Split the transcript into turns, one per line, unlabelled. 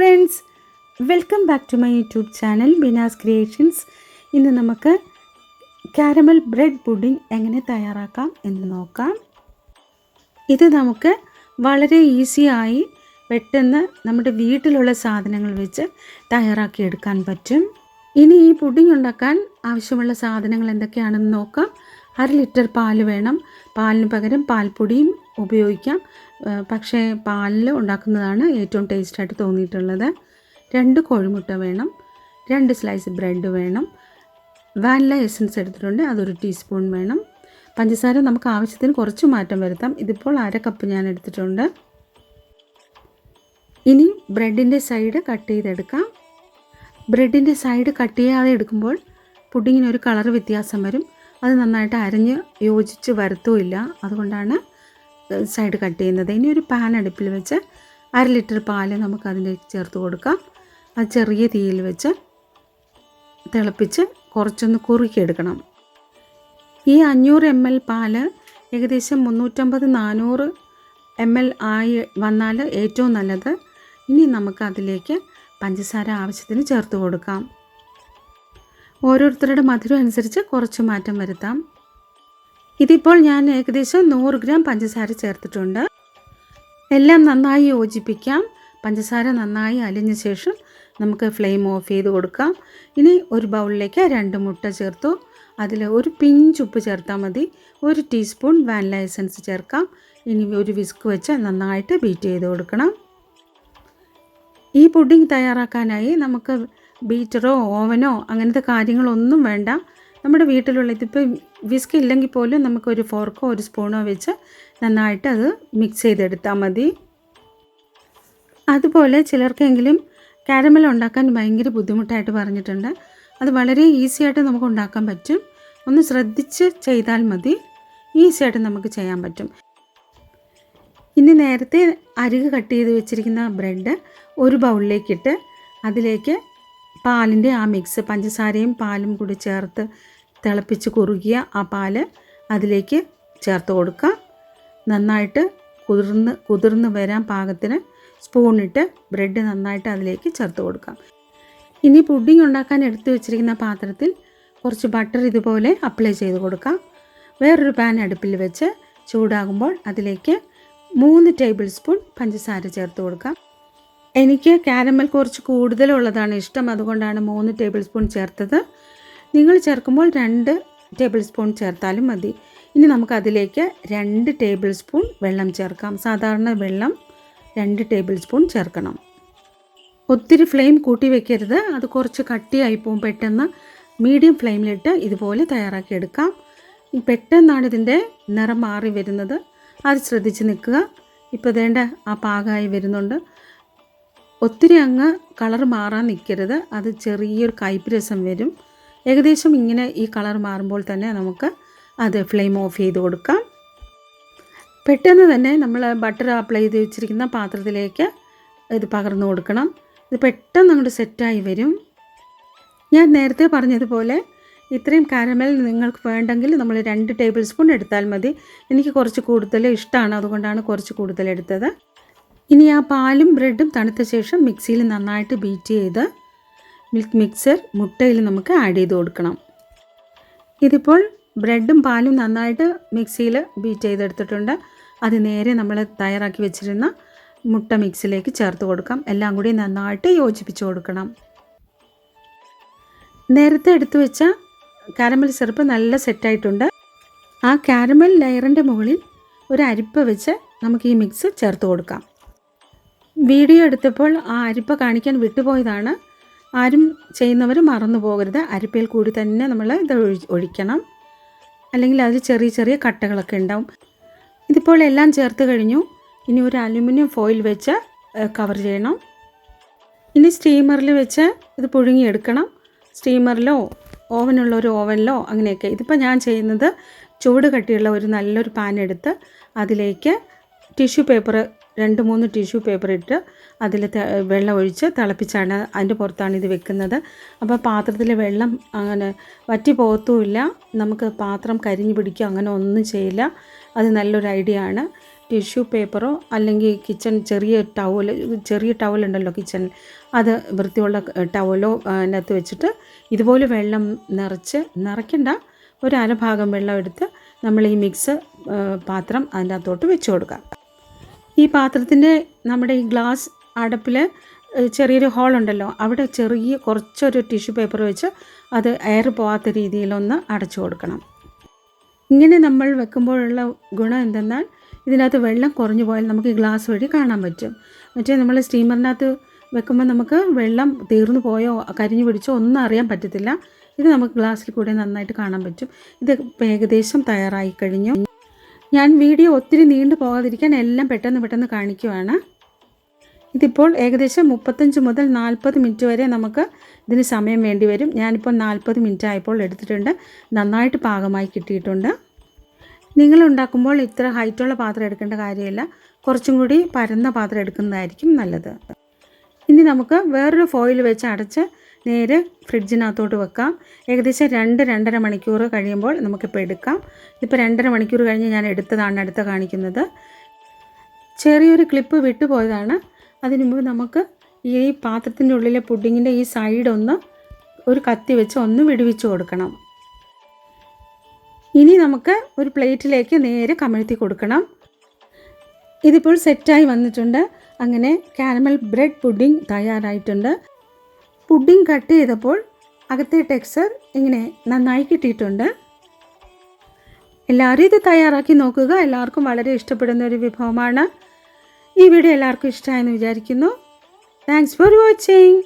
Friends welcome back to my YouTube channel Bina's creations ഇന്ന് നമുക്ക് caramel bread pudding എങ്ങനെ തയ്യാറാക്കാം എന്ന് നോക്കാം. ഇത് നമുക്ക് വളരെ ഈസിയായി പെട്ടെന്ന് നമ്മുടെ വീട്ടിലുള്ള സാധനങ്ങൾ വെച്ച് തയ്യാറാക്കിയെടുക്കാൻ പറ്റും. ഇനി ഈ പുഡിംഗ് ഉണ്ടാക്കാൻ ആവശ്യമുള്ള സാധനങ്ങൾ എന്തൊക്കെയാണെന്ന് നോക്കാം. അര ലിറ്റർ പാൽ വേണം. പാലിന് പകരം പാൽപ്പൊടിയും ഉപയോഗിക്കാം. പക്ഷേ പാലിൽ ഉണ്ടാക്കുന്നതാണ് ഏറ്റവും ടേസ്റ്റായിട്ട് തോന്നിയിട്ടുള്ളത്. രണ്ട് കോഴിമുട്ട വേണം. രണ്ട് സ്ലൈസ് ബ്രെഡ് വേണം. വാനില എസൻസ് എടുത്തിട്ടുണ്ട്. അതൊരു ടീസ്പൂൺ വേണം. പഞ്ചസാര നമുക്ക് ആവശ്യത്തിന് കുറച്ച് മാറ്റം വരുത്താം. ഇതിപ്പോൾ അര കപ്പ് ഞാൻ എടുത്തിട്ടുണ്ട്. ഇനി ബ്രെഡിന്റെ സൈഡ് കട്ട് ചെയ്തെടുക്കാം. ബ്രെഡിന്റെ സൈഡ് കട്ട് ചെയ്യാതെ എടുക്കുമ്പോൾ പുഡിങ്ങിന് ഒരു കളർ വ്യത്യാസം വരും. അത് നന്നായിട്ട് അരഞ്ഞ് യോജിച്ച് വരത്തുമില്ല അതുകൊണ്ടാണ് സൈഡ് കട്ട് ചെയ്യുന്നത്. ഇനി ഒരു പാൻ അടുപ്പിൽ വെച്ച് അര ലിറ്റർ പാൽ നമുക്ക് അതിലേക്ക് ചേർത്ത് കൊടുക്കാം. അത് ചെറിയ തീയിൽ വെച്ച് തിളപ്പിച്ച് കുറച്ചൊന്ന് കുറുക്കിയെടുക്കണം. ഈ അഞ്ഞൂറ് എം എൽ പാൽ ഏകദേശം മുന്നൂറ്റമ്പത് നാനൂറ് എം എൽ ആയി വന്നാൽ ഏറ്റവും നല്ലത്. ഇനി നമുക്ക് അതിലേക്ക് പഞ്ചസാര ആവശ്യത്തിന് ചേർത്ത് കൊടുക്കാം. ഓരോരുത്തരുടെ മധുരം അനുസരിച്ച് കുറച്ച് മാറ്റം വരുത്താം. ഇതിപ്പോൾ ഞാൻ ഏകദേശം നൂറ് ഗ്രാം പഞ്ചസാര ചേർത്തിട്ടുണ്ട്. എല്ലാം നന്നായി യോജിപ്പിക്കാം. പഞ്ചസാര നന്നായി അലിഞ്ഞ ശേഷം നമുക്ക് ഫ്ലെയിം ഓഫ് ചെയ്ത് കൊടുക്കാം. ഇനി ഒരു ബൗളിലേക്ക് രണ്ട് മുട്ട ചേർത്തു. അതിൽ ഒരു പിഞ്ച് ഉപ്പ് ചേർത്താൽ മതി. ഒരു ടീസ്പൂൺ വാനില എസൻസ് ചേർക്കാം. ഇനി ഒരു വിസ്ക് വെച്ച് നന്നായിട്ട് ബീറ്റ് ചെയ്ത് കൊടുക്കണം. ഈ പുഡിംഗ് തയ്യാറാക്കാനായി നമുക്ക് ബീറ്ററോ ഓവനോ അങ്ങനത്തെ കാര്യങ്ങളൊന്നും വേണ്ട. നമ്മുടെ വീട്ടിലുള്ള ഇതിപ്പോൾ വിസ്ക് ഇല്ലെങ്കിൽ പോലും നമുക്കൊരു ഫോർക്കോ ഒരു സ്പൂണോ വെച്ച് നന്നായിട്ട് അത് മിക്സ് ചെയ്തെടുത്താൽ മതി. അതുപോലെ ചിലർക്കെങ്കിലും കാരമൽ ഉണ്ടാക്കാൻ ഭയങ്കര ബുദ്ധിമുട്ടായിട്ട് പറഞ്ഞിട്ടുണ്ട്. അത് വളരെ ഈസി ആയിട്ട് നമുക്ക് ഉണ്ടാക്കാൻ പറ്റും. ഒന്ന് ശ്രദ്ധിച്ച് ചെയ്താൽ മതി. ഈസി ആയിട്ട് നമുക്ക് ചെയ്യാൻ പറ്റും. ഇനി നേരത്തെ അരിക് കട്ട് ചെയ്ത് വെച്ചിരിക്കുന്ന ബ്രെഡ് ഒരു ബൗളിലേക്കിട്ട് അതിലേക്ക് പാലിന്റെ ആ മിക്സ് പഞ്ചസാരയും പാലും കൂടി ചേർത്ത് തിളപ്പിച്ച് കുറുകിയ ആ പാൽ അതിലേക്ക് ചേർത്ത് കൊടുക്കുക. നന്നായിട്ട് കുതിർന്ന് കുതിർന്ന് വരാൻ പാകത്തിന് സ്പൂണിട്ട് ബ്രെഡ് നന്നായിട്ട് അതിലേക്ക് ചേർത്ത് കൊടുക്കാം ഇനി പുഡിംഗ് ഉണ്ടാക്കാൻ എടുത്തു വെച്ചിരിക്കുന്ന പാത്രത്തിൽ കുറച്ച് ബട്ടർ ഇതുപോലെ അപ്ലൈ ചെയ്ത് കൊടുക്കാം വേറൊരു പാൻ അടുപ്പിൽ വെച്ച് ചൂടാകുമ്പോൾ അതിലേക്ക് മൂന്ന് ടേബിൾ സ്പൂൺ പഞ്ചസാര ചേർത്ത് കൊടുക്കാം എനിക്ക് കാരമൽ കുറച്ച് കൂടുതലുള്ളതാണ് ഇഷ്ടം. അതുകൊണ്ടാണ് മൂന്ന് ടേബിൾ സ്പൂൺ ചേർത്തത്. നിങ്ങൾ ചേർക്കുമ്പോൾ രണ്ട് ടേബിൾ സ്പൂൺ ചേർത്താലും മതി. ഇനി നമുക്കതിലേക്ക് രണ്ട് ടേബിൾ സ്പൂൺ വെള്ളം ചേർക്കാം. സാധാരണ വെള്ളം രണ്ട് ടേബിൾ സ്പൂൺ ചേർക്കണം. ഒത്തിരി ഫ്ലെയിം കൂട്ടി വെക്കരുത്. അത് കുറച്ച് കട്ടിയായി പോകും. പെട്ടെന്ന് മീഡിയം ഫ്ലെയിമിലിട്ട് ഇതുപോലെ തയ്യാറാക്കി എടുക്കാം. ഈ പെട്ടെന്നാണ് ഇതിന്റെ നിറം മാറി വരുന്നത്. അത് ശ്രദ്ധിച്ച് നിൽക്കുക. ഇപ്പോൾ വേണ്ട ആ പാകമായി വരുന്നുണ്ട്. ഒത്തിരി അങ്ങ് കളർ മാറാൻ നിൽക്കരുത്. അത് ചെറിയൊരു കയ്പ് രസം വരും. ഏകദേശം ഇങ്ങനെ ഈ കളർ മാറുമ്പോൾ തന്നെ നമുക്ക് അത് ഫ്ലെയിം ഓഫ് ചെയ്ത് കൊടുക്കാം. പെട്ടെന്ന് തന്നെ നമ്മൾ ബട്ടർ അപ്ലൈ ചെയ്ത് വെച്ചിരിക്കുന്ന പാത്രത്തിലേക്ക് ഇത് പകർന്നു കൊടുക്കണം. ഇത് പെട്ടെന്ന് അങ്ങോട്ട് സെറ്റായി വരും. ഞാൻ നേരത്തെ പറഞ്ഞതുപോലെ ഇത്രയും കാരമൽ നിങ്ങൾക്ക് വേണ്ടെങ്കിൽ നമ്മൾ രണ്ട് ടേബിൾ സ്പൂൺ എടുത്താൽ മതി. എനിക്ക് കുറച്ച് കൂടുതൽ ഇഷ്ടമാണ്. അതുകൊണ്ടാണ് കുറച്ച് കൂടുതൽ എടുത്തത്. ഇനി ആ പാലും ബ്രെഡും തണുത്ത ശേഷം മിക്സിയിൽ നന്നായിട്ട് ബീറ്റ് ചെയ്ത് മിൽക്ക് മിക്സർ മുട്ടയിൽ നമുക്ക് ആഡ് ചെയ്ത് കൊടുക്കണം. ഇതിപ്പോൾ ബ്രെഡും പാലും നന്നായിട്ട് മിക്സിയിൽ ബീറ്റ് ചെയ്തെടുത്തിട്ടുണ്ട്. അത് നേരെ നമ്മൾ തയ്യാറാക്കി വെച്ചിരുന്ന മുട്ട മിക്സിലേക്ക് ചേർത്ത് കൊടുക്കാം. എല്ലാം കൂടി നന്നായിട്ട് യോജിപ്പിച്ച് കൊടുക്കണം. നേരത്തെ എടുത്തു വെച്ച കാരമൽ സിറപ്പ് നല്ല സെറ്റായിട്ടുണ്ട് ആ കാരമൽ ലെയറിന്റെ മുകളിൽ ഒരു അരിപ്പ് വെച്ച് നമുക്ക് ഈ മിക്സ് ചേർത്ത് കൊടുക്കാം. വീഡിയോ എടുത്തപ്പോൾ ആ അരിപ്പ കാണിക്കാൻ വിട്ടുപോയതാണ്. ആരും ചെയ്യുന്നവർ മറന്നു പോകരുത്. അരിപ്പയിൽ കൂടി തന്നെ നമ്മൾ ഇത് ഒഴിക്കണം. അല്ലെങ്കിൽ അതിൽ ചെറിയ ചെറിയ കട്ടകളൊക്കെ ഉണ്ടാവും. ഇതിപ്പോൾ എല്ലാം ചേർത്ത് കഴിഞ്ഞു. ഇനി ഒരു അലുമിനിയം ഫോയിൽ വെച്ച് കവർ ചെയ്യണം. ഇനി സ്റ്റീമറിൽ വെച്ച് ഇത് പുഴുങ്ങിയെടുക്കണം. സ്റ്റീമറിലോ ഓവനുള്ള ഒരു ഓവനിലോ അങ്ങനെയൊക്കെ. ഇതിപ്പോൾ ഞാൻ ചെയ്യുന്നത് ചൂട് കട്ടിയുള്ള ഒരു നല്ലൊരു പാൻ എടുത്ത് അതിലേക്ക് ടിഷ്യൂ പേപ്പർ രണ്ട് മൂന്ന് ടിഷ്യൂ പേപ്പർ ഇട്ട് അതിൽ വെള്ളം ഒഴിച്ച് തിളപ്പിച്ചാണ് അതിന്റെ പുറത്താണ് ഇത് വെക്കുന്നത്. അപ്പോൾ പാത്രത്തിലെ വെള്ളം അങ്ങനെ വറ്റി പോകത്തുമില്ല നമുക്ക് പാത്രം കരിഞ്ഞു പിടിക്കുക അങ്ങനെ ഒന്നും ചെയ്യില്ല. അത് നല്ലൊരു ഐഡിയ ആണ്. ടിഷ്യൂ പേപ്പറോ അല്ലെങ്കിൽ കിച്ചൺ ചെറിയ ടവൽ ചെറിയ ടവൽ ഉണ്ടല്ലോ കിച്ചണിൽ അത് വൃത്തിയുള്ള ടവലോ അതിനകത്ത് വെച്ചിട്ട് ഇതുപോലെ വെള്ളം നിറച്ച് നിറയ്ക്കണ്ട. ഒരു അരഭാഗം വെള്ളം എടുത്ത് നമ്മൾ ഈ മിക്സ് പാത്രം അതിന്റെ അകത്തോട്ട് വെച്ച് കൊടുക്കാം ഈ പാത്രത്തിന്റെ നമ്മുടെ ഈ ഗ്ലാസ് അടപ്പിൽ ചെറിയൊരു ഹോൾ ഉണ്ടല്ലോ അവിടെ ചെറിയ കുറച്ചൊരു ടിഷ്യൂ പേപ്പർ വെച്ച് അത് എയർ പോവാത്ത രീതിയിലൊന്ന് അടച്ചു കൊടുക്കണം. ഇങ്ങനെ നമ്മൾ വെക്കുമ്പോഴുള്ള ഗുണം എന്തെന്നാൽ ഇതിനകത്ത് വെള്ളം കുറഞ്ഞു പോയാൽ നമുക്ക് ഈ ഗ്ലാസ് വഴി കാണാൻ പറ്റും. മറ്റേ നമ്മൾ സ്റ്റീമറിനകത്ത് വെക്കുമ്പോൾ നമുക്ക് വെള്ളം തീർന്നു പോയോ കരിഞ്ഞു പിടിച്ചോ ഒന്നും അറിയാൻ പറ്റത്തില്ല. ഇത് നമുക്ക് ഗ്ലാസ്സിൽ കൂടെ നന്നായിട്ട് കാണാൻ പറ്റും. ഇത് ഏകദേശം തയ്യാറായി കഴിഞ്ഞു. ഞാൻ വീഡിയോ ഒത്തിരി നീണ്ടു പോകാതിരിക്കാൻ എല്ലാം പെട്ടെന്ന് പെട്ടെന്ന് കാണിക്കുവാണ്. ഇതിപ്പോൾ ഏകദേശം മുപ്പത്തഞ്ച് മുതൽ നാൽപ്പത് മിനിറ്റ് വരെ നമുക്ക് ഇതിന് സമയം വേണ്ടി വരും. ഞാനിപ്പോൾ നാൽപ്പത് മിനിറ്റ് ആയപ്പോൾ എടുത്തിട്ടുണ്ട്. നന്നായിട്ട് പാകമായി കിട്ടിയിട്ടുണ്ട്. നിങ്ങൾ ഉണ്ടാക്കുമ്പോൾ ഇത്ര ഹൈറ്റുള്ള പാത്രം എടുക്കേണ്ട കാര്യമില്ല. കുറച്ചും കൂടി പരന്ന പാത്രം എടുക്കുന്നതായിരിക്കും നല്ലത്. ഇനി നമുക്ക് വേറൊരു ഫോയിൽ വെച്ച് അടച്ച് നേരെ ഫ്രിഡ്ജിനകത്തോട്ട് വെക്കാം. ഏകദേശം രണ്ട് രണ്ടര മണിക്കൂർ കഴിയുമ്പോൾ നമുക്കിപ്പോൾ എടുക്കാം. ഇപ്പോൾ രണ്ടര മണിക്കൂർ കഴിഞ്ഞ് ഞാൻ എടുത്തതാണ് അടുത്ത കാണിക്കുന്നത്. ചെറിയൊരു ക്ലിപ്പ് വിട്ടുപോയതാണ്. അതിനു മുമ്പ് നമുക്ക് ഈ പാത്രത്തിന്റെ ഉള്ളിലെ പുഡിങ്ങിന്റെ ഈ സൈഡ് ഒന്ന് ഒരു കത്തി വെച്ച് ഒന്ന് വിടുവിച്ച് കൊടുക്കണം. ഇനി നമുക്ക് ഒരു പ്ലേറ്റിലേക്ക് നേരെ കമഴ്ത്തി കൊടുക്കണം. ഇതിപ്പോൾ സെറ്റായി വന്നിട്ടുണ്ട്. അങ്ങനെ കാരമൽ ബ്രെഡ് പുഡിംഗ് തയ്യാറായിട്ടുണ്ട്. പുഡിംഗ് കട്ട് ചെയ്തപ്പോൾ അകത്തെ ടെക്സ്ചർ ഇങ്ങനെ നന്നായി കിട്ടിയിട്ടുണ്ട്. എല്ലാവരും ഇത് തയ്യാറാക്കി നോക്കുക. എല്ലാവർക്കും വളരെ ഇഷ്ടപ്പെടുന്ന ഒരു വിഭവമാണ്. ഈ വീഡിയോ എല്ലാവർക്കും ഇഷ്ടമായെന്ന് വിചാരിക്കുന്നു. Thanks for watching